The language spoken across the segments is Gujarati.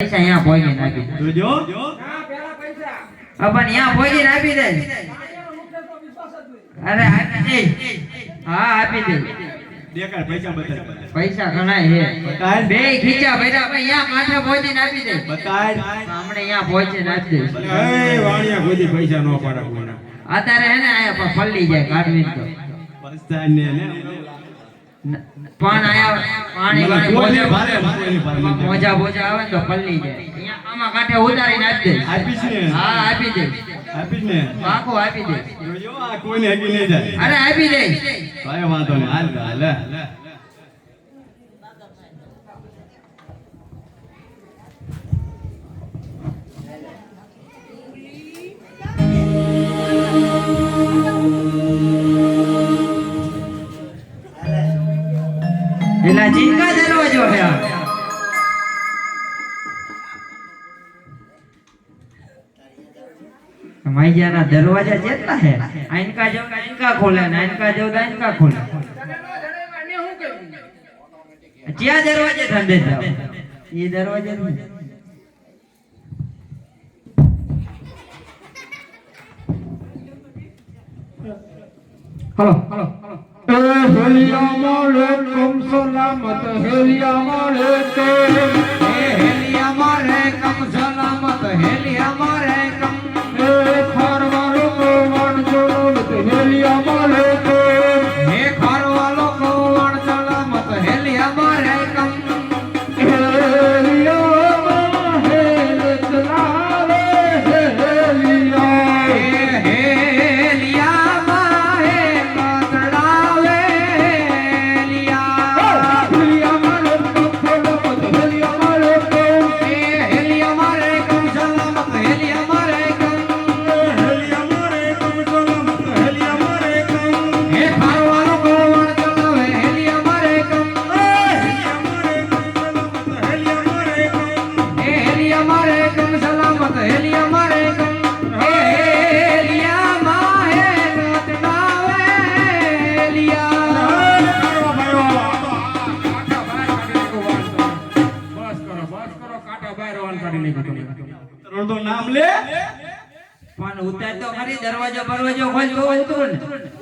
પૈસા અહીંયા આપી દે જોજો. હા, અહીંયા પહોંચીને આપી દે. અરે આપી દે. હા આપી દે. પૈસા ઘણા હે બતાડ બે ખીચા ભર્યા અહીંયા માથે પહોંચીને આપી દે. બતાડ હમણે અહીંયા પહોંચીને આપી દે. એ વાણિયા કોઈ પૈસા ન પાડે કોઈને. અત્યારે હે ને અહીંયા પણ પલ્લી જાય કાઢવી તો ન- પણ આયા પાણી મોજા. મોજા આવે તો પલ્લી જાય. અહીંયા આમાં કાંઠે ઉતારીને આપી દે. આપી છે હા આપી દે. આપી ને. પાકો આપી દે. જોજો આ કોઈને હગી નહીં જાય. અરે આપી દે. ભાઈ વાંધો નહીં. હાલ હાલ. એલા જીંકા દરવાજો હે. આ. માઈજાના દરવાજા જેટલા હે આઈનકા જો આઈનકા ખોલે ને આઈનકા જો આઈનકા ખોલે. ક્યાં દરવાજે ઠંડે જાવ એ દરવાજે હલો હલો હલો. એ હેલિયા મારે કમ સલામત હેલિયા મારે તે હેલિયા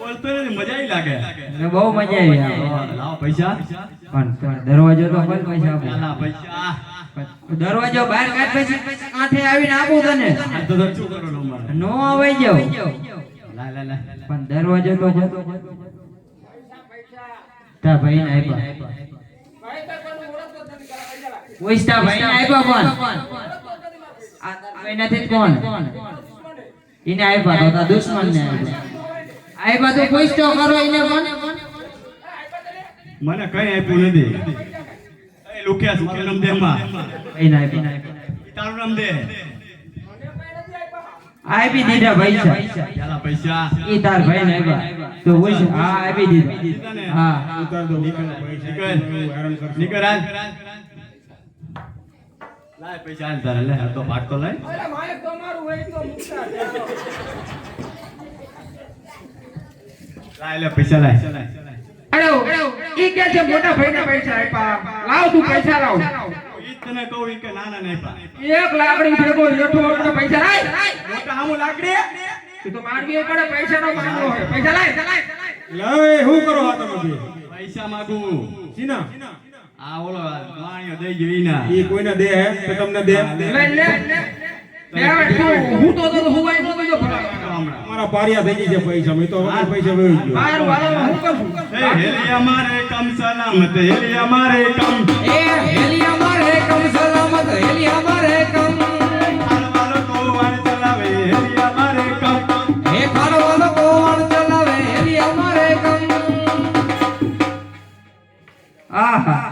બોલતો મજા લાગે. ને બહુ મજા આવી આ. પૈસા. પણ દરવાજો તો ખોલ પૈસા આપો. પૈસા. દરવાજો બહાર કાઢ પછી કાંઠે આવીને આપું તને. તો તો શું કરો લો મારે નો આવી જાવ લા લા લા. પણ દરવાજો તો જતો તા ભાઈ ને આપ્યા ઓઈસ્તા ભાઈ ને આપ્યા કોણ આ ભાઈ નથી કોણ એને આપ્યા તો દુશ્મન ને આપ્યા આપ્યા તો પૂછતો કરો એને કોણ મને? કઈ આપ્યું નથી. એ લુખ્યા સુકે નામ દે માં કઈ ના આપ્યું તારું નામ દે. આપી દીધા પૈસા. ચાલા પૈસા. ઈ તાર ભાઈ ને આપ્યા તો પૂછ હા આપી દીધા. હા. ઉતાર દો નીકળ. નીકળ હાલ લાય પૈસા આલ તારે. લે તો ભાગ તો લાય. લાય પૈસા લાય. અરે ઈ કે છે મોટા ભાઈને પૈસા આપ્યા. લાવ તું પૈસા લાવ. ઈ તને કહું ઈ કે નાના નહીં પા એક લાકડી ભેગો હેઠો આપણે પૈસા લાય. મોટા હામું લાકડી? તું તો મારવી પડે પૈસા નો મામલો હોય. પૈસા લાય. લાય લે શું કરો આ તમે પૈસા માંગુ. સીના? આ ઓલો વાણીઓ દઈ ગયો ઈના. ઈ કોઈને દે તો તમને દે. લે લે લે. હું તો નો ભલા હમણાં મારા પારિયા થઈ ગઈ છે પૈસા. મેં તો અમારા પૈસા વહી ગયો. મારું વાલો હું કરું એ હેલી અમારે કમ સલામત હેલી અમારે કમ. એ હેલી અમારે કમ સલામત કમ. ચલાવે હેલી અમારે કમ. હે ખારવાલો કોણ ચલાવે હેલિયા મારે કમ. આહા.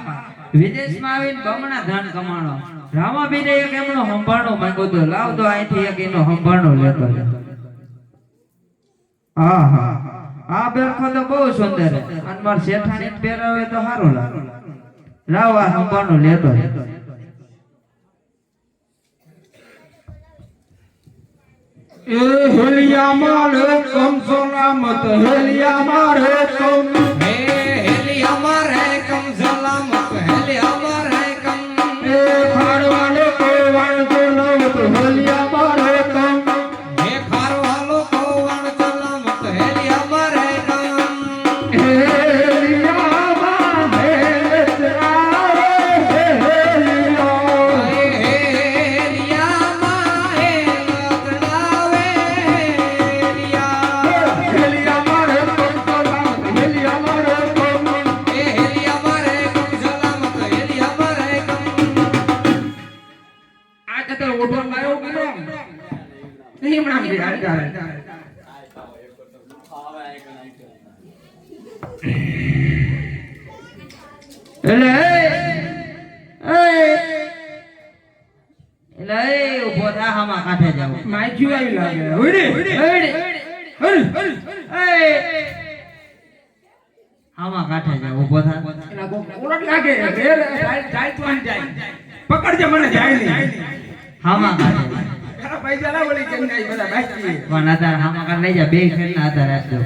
વિદેશમાં આવીને બમણા ધન કમાણો. રામાબીને એક એમનો સંભાળો માંગ્યો તો લાવ તો અહીંથી એક એનો સંભાળો લેતો લેતો આહા. આ બેરખો તો બહુ સુંદર છે. અને શેઠાણી પહેરાવે તો સારું લાગે. લાવ આ સંભાળો લેતો એ હેલિયા મારે કમ સલામત હેલિયા મારે કમ હે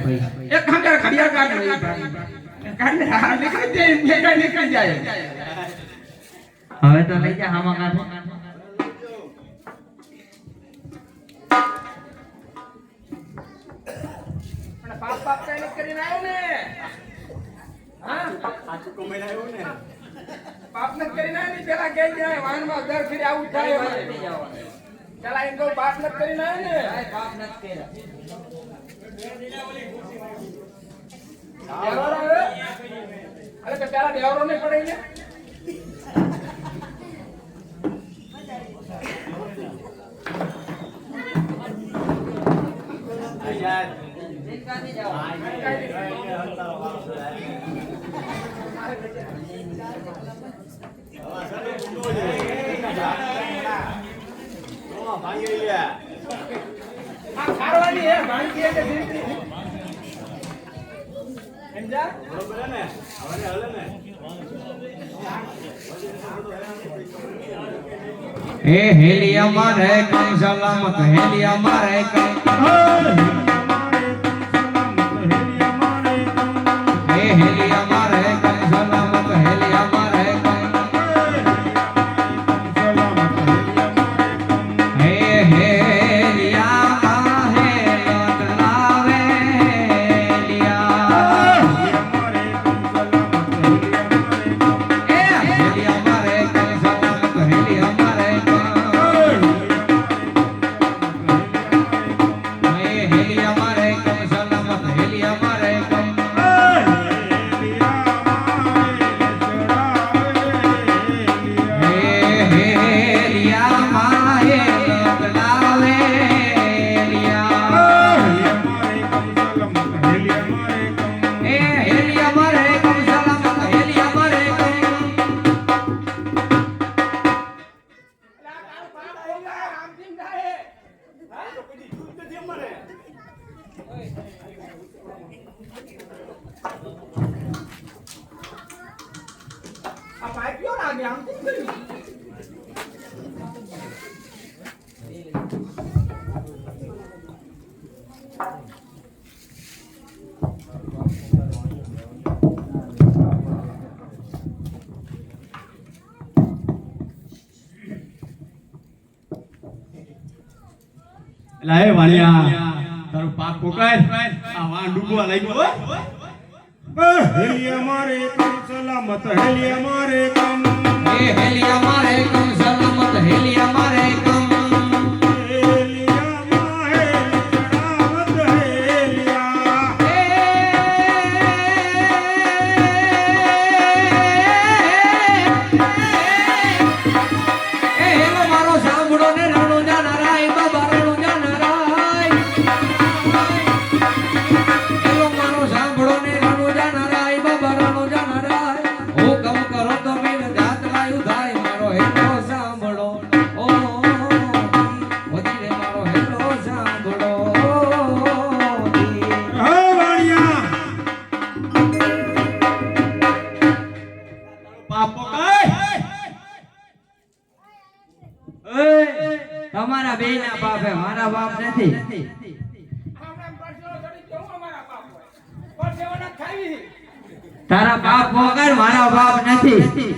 પૈસા એક કામ કરે ઘડિયાળ કાઢ ભાઈ. કાઢ હા નીકળી જાય મેગા નીકળી જાય. હવે તો લઈ જા હામા કાંઠે પાપ પાપ કઈ નથી કરીને આવ્યો ને? હા? પાપ નથી કરીને આવ્યો ને? પેલા કહી જાય વાહનમાં દર ફેરી આવું થાય. પેલા એમ કહું પાપ નથી કરીને આવ્યો ને? દેવરો આવે? અરે તો પેલા નહીં પડે ને આ ખારવાની હે ભાંગી એટલે જીવતી. સમજ્યા? એ હેલિયા મારે કઈ સલામત હેલિયા મારે કઈ હેલિયા એલા એ વાણિયા તારું પાપ પોકાય. આ વાણ ડૂબવા લાગ્યો હેલિયા મારે કામ સલામત હેલિયા મારે કામ હેલિયા મારે કામ સલામત હેલિયા પરસેવો નથી ખાવી. તારા બાપ વગર મારા બાપ નથી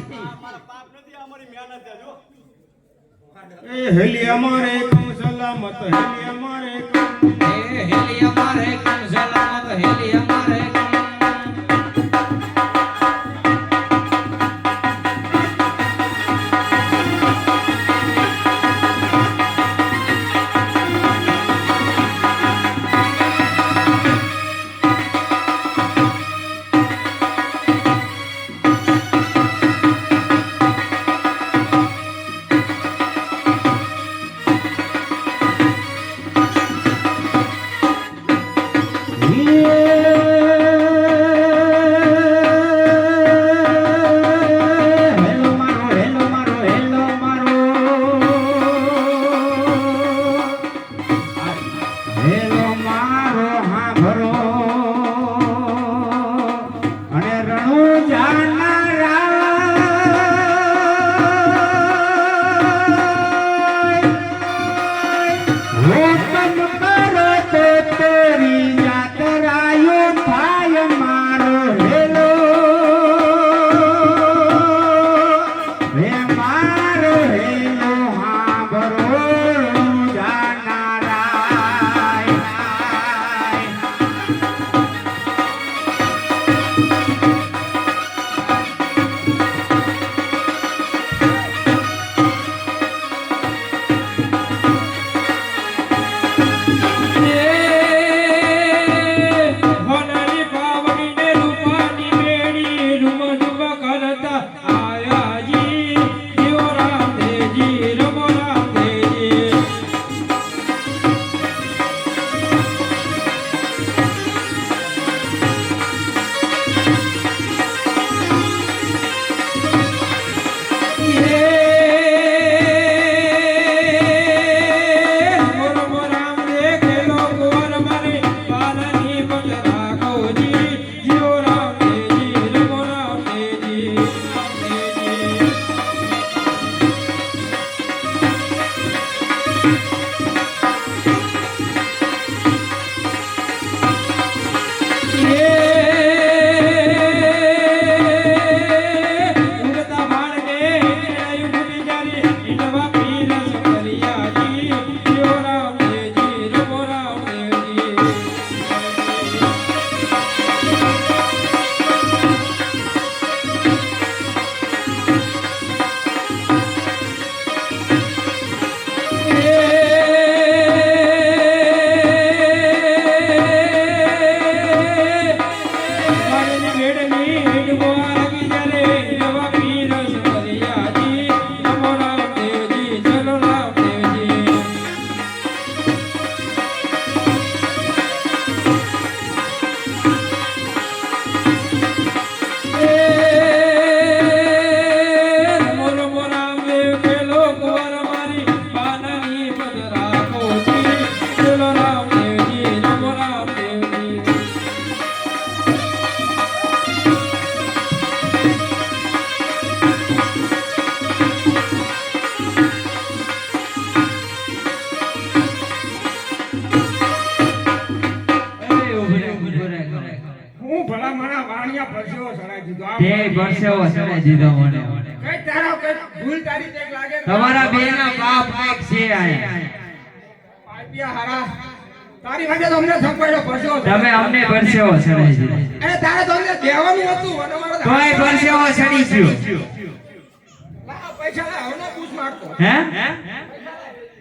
હે?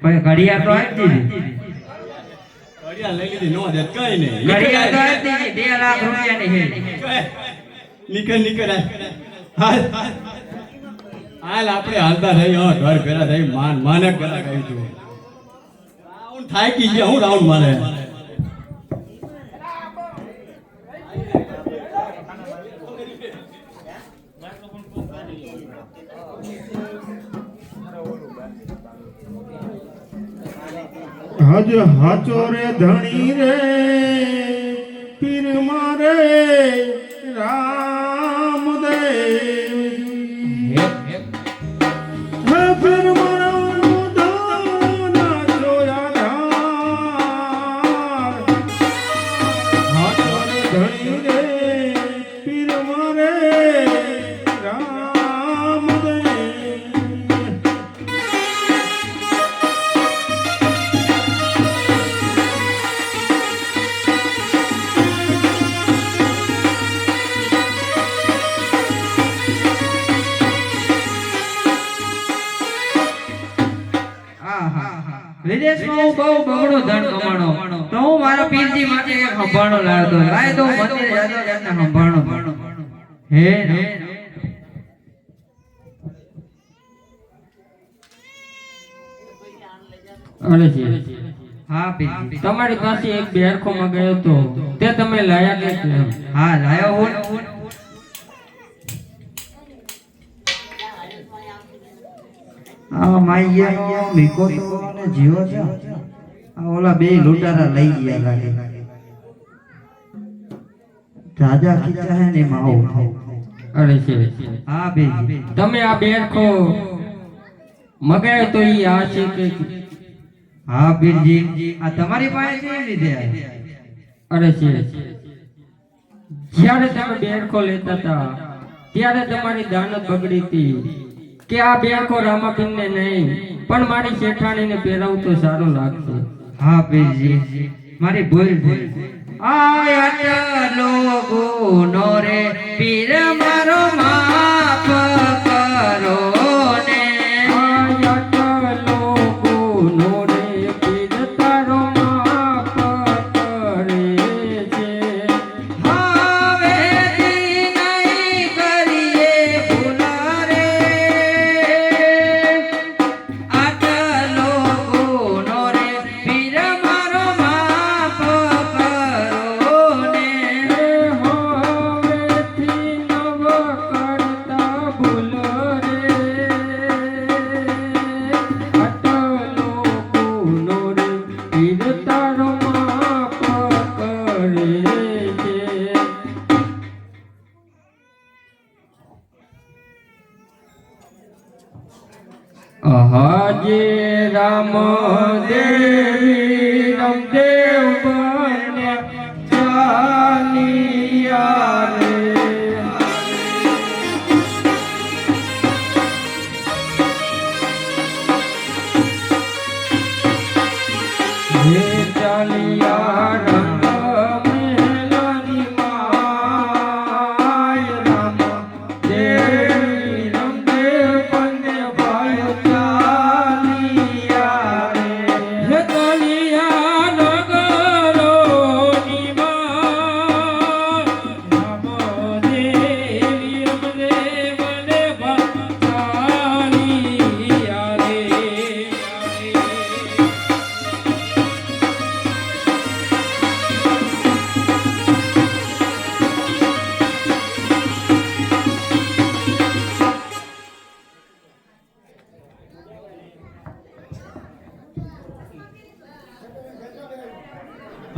પછી ઘડિયાળ તો આપી દીધી ઘડિયાળ લઈ લીધી નો દે કઈ નહીં. ઘડિયાળ તો આપી દીધી બે લાખ રૂપિયાની છે. નીકળ નીકળ હાલ. આપણે હાલતા રહી હો ઘર ભેરા થઈ માન માને પેલા કહી તું રાઉન્ડ થાકી ગયા હું રાઉન્ડ મારે. હજ હાચો રે ધણી રે પીર મારે રામદેવ હે અરે છે હા પીરજી તમારી પાસે એક બેરખો મગાયો તો તે તમે લાયા કે હા લાયો હોય આ તો અને છે. આ ઓલા બે લૂંટારા લઈ ગયા લાગે. રાજા ખીચા હે ને એમાં અરે છે હા બેજી. તમે આ બેરખો મગાયો તો ઈ આ છે કે હા પીરજી આ તમારી પાસે છે લીધે? અરે છે. જ્યારે તમે બેડકો લેતા હતા ત્યારે તમારી દાનત બગડી હતી કે આ બેરખો રામાપીરને નહીં પણ મારી શેઠાણીને પહેરાવું તો સારું લાગશે. હા પીરજી મારી ભૂલ ભૂલ આયત નો રે પીર મારો માફ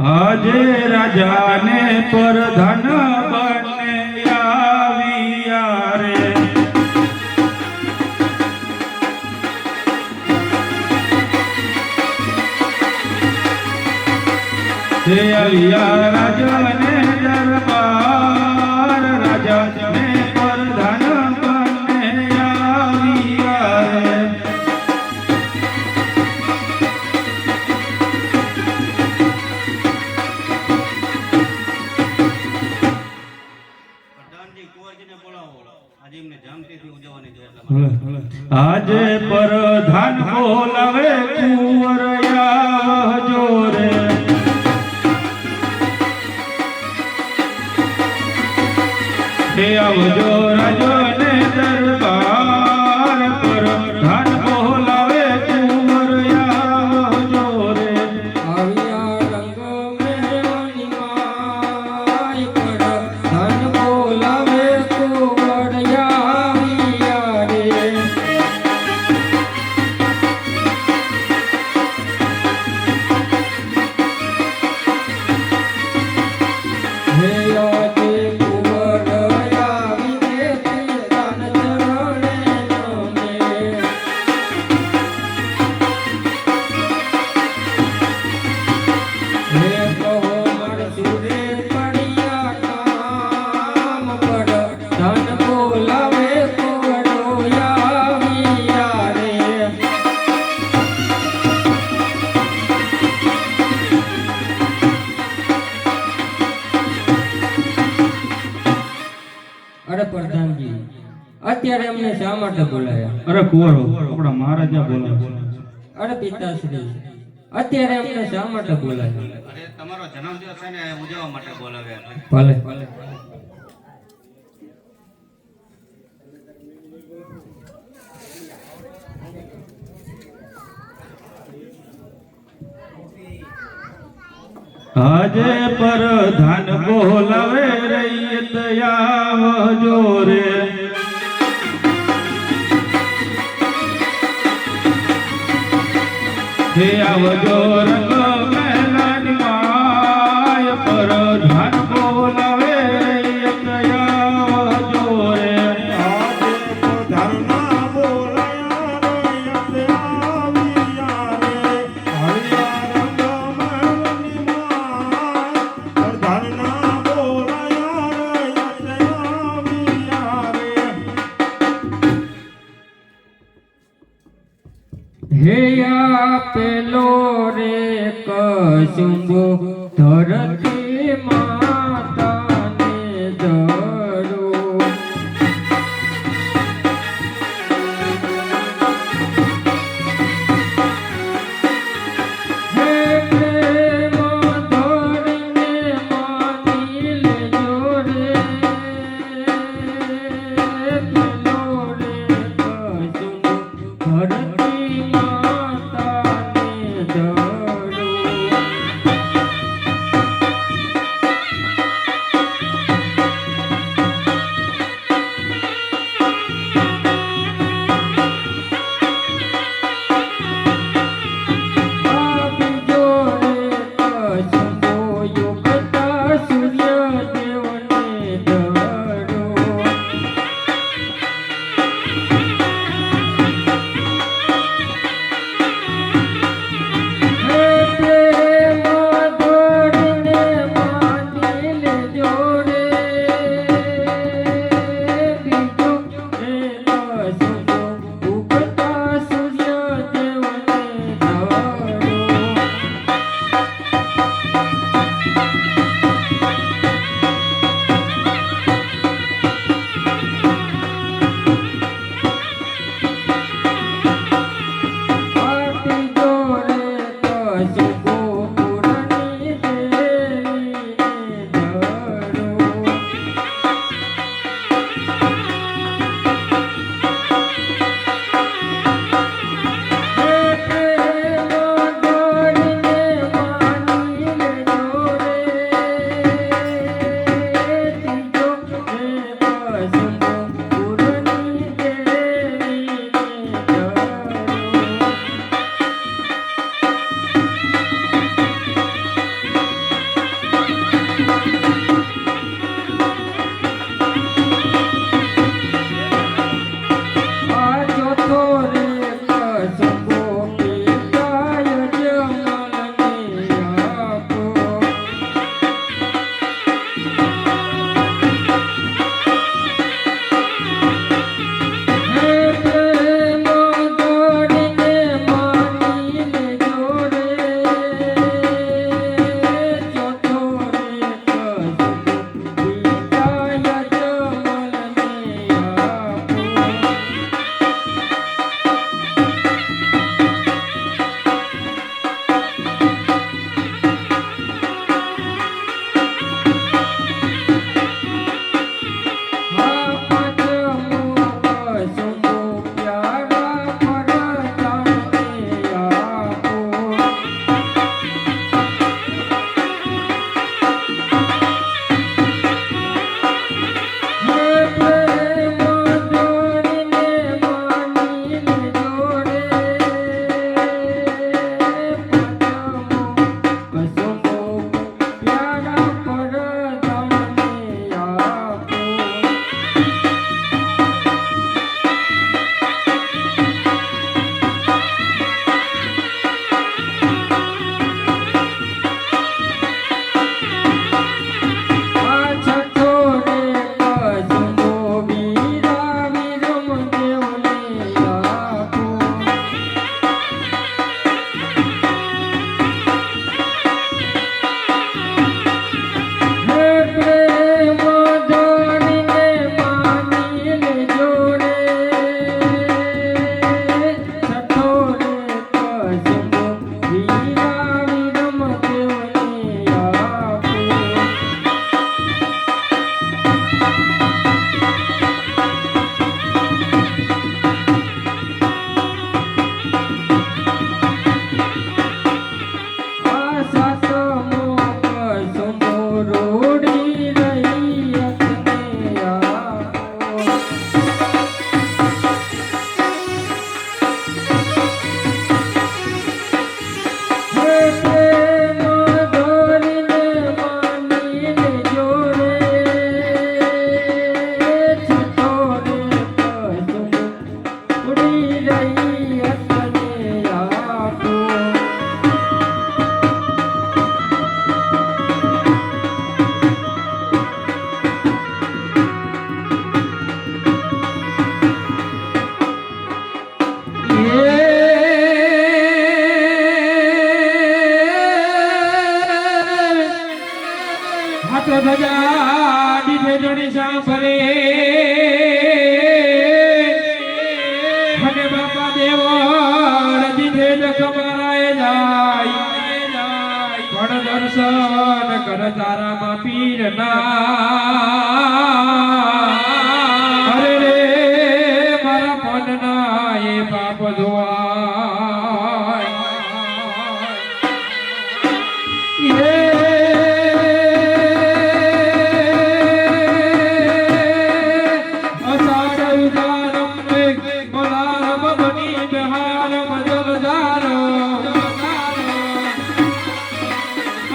આજે રાજાને પરધન બને આવ્યા રે. તે આવ્યા અરે પ્રધાનજી. અત્યારે અમને શા માટે બોલાયા? અરે કુંવરો આપણા મહારાજા બોલાવે અરે પિતાશ્રી અત્યારે અમને શા માટે બોલાયા? અરે તમારો જન્મદિવસ છે ને ઉજવવા માટે બોલાવ્યા ભલે ભલે. ભલે પર ધન બોલાવે રૈયત આવજો રે. હે આવજો રંગ મેલાની માય પરધાન બોલાવે રૈયત આવજો રે. આજે પર બોલાયા Thank you.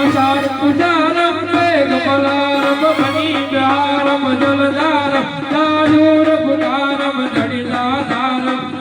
વિશાળ ઉજાર વેગ પલારમ ફણી પ્યારમ જલદાર દારૂર પુકારમ ધડીલા ધારમ.